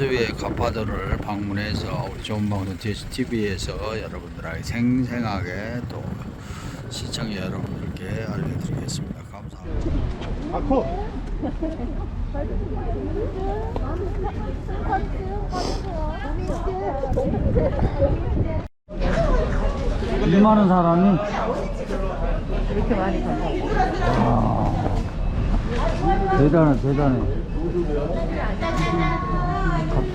네. 잠수위의 가파도를 방문해서 우리 좋은 방송 TV에서 여러분들에게 생생하게 또 시청자 여러분들께 알려드리겠습니다. 감사합니다. 일 많은 사람이 이렇게 많이 간다고. 와, 대단해 대단해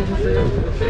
우.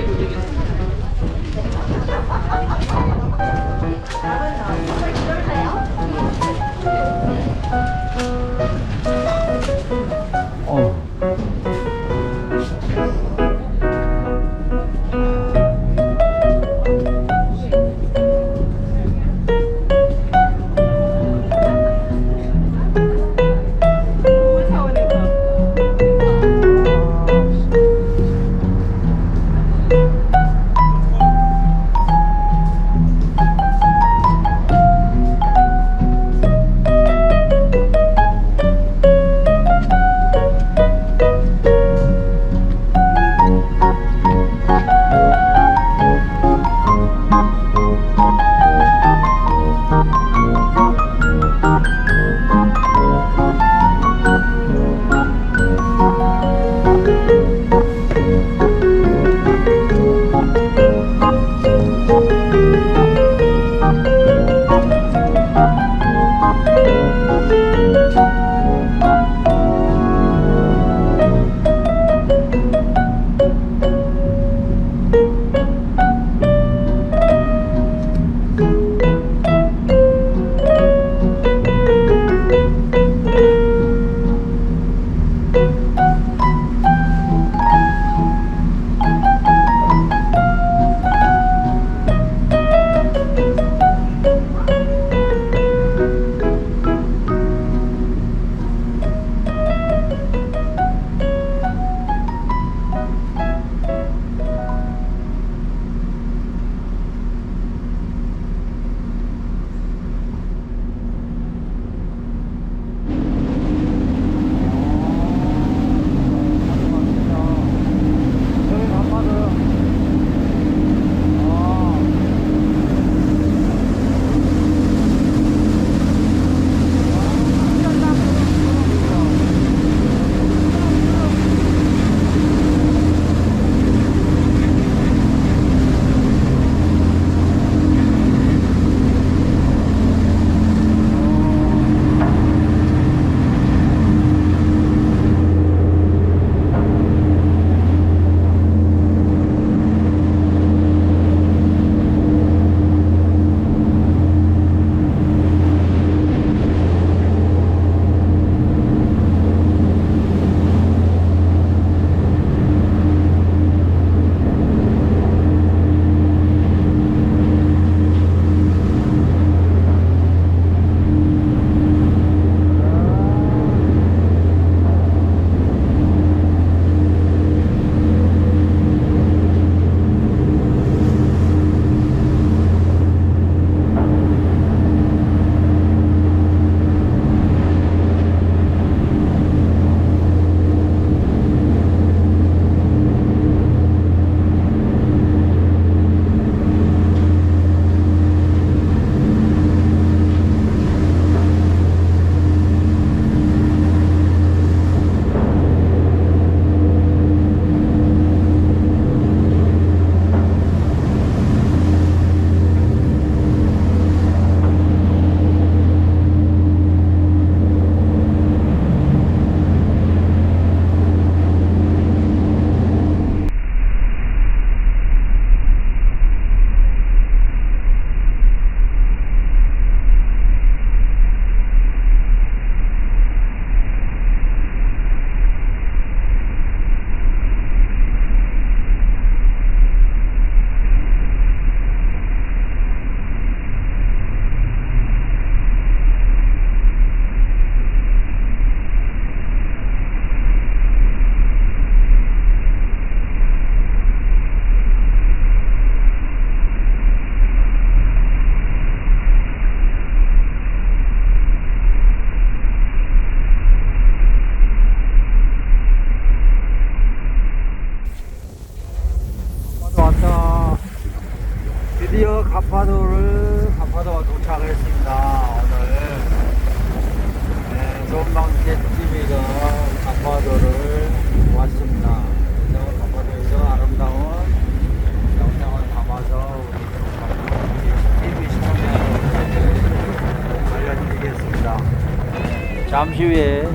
잠시 후에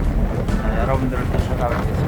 아, 여러분들을 또 찾아뵙겠습니다.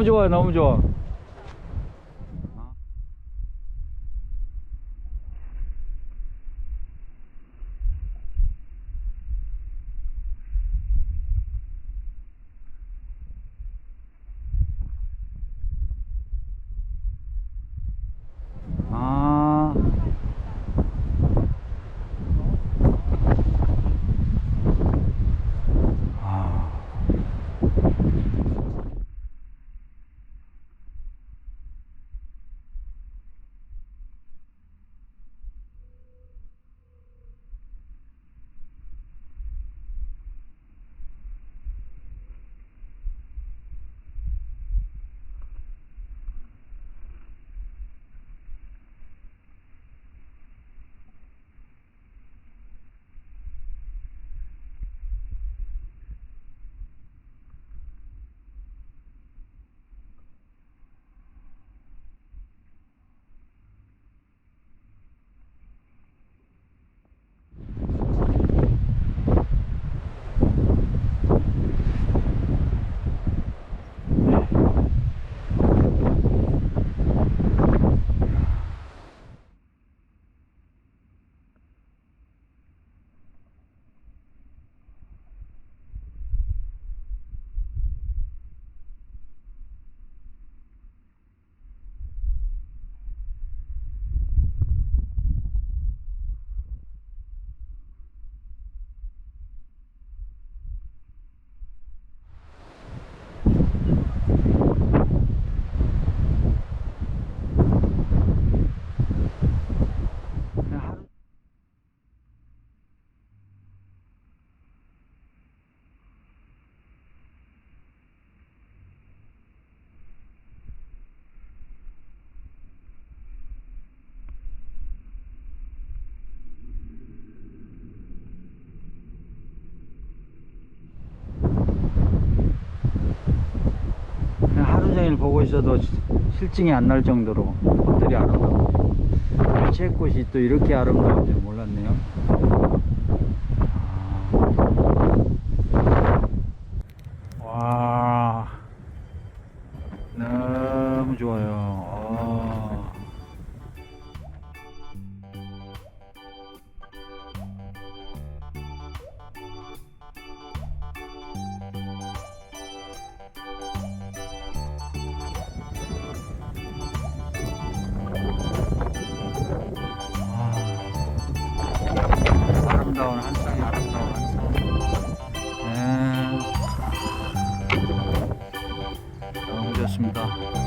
너무 좋아요 너무 좋아. 시- 실증이 안 날 정도로 꽃들이 아름다워요. 채꽃이 또 이렇게 아름다운 줄 몰랐네요. 아. 와, 너무 좋아요. 아. 있다.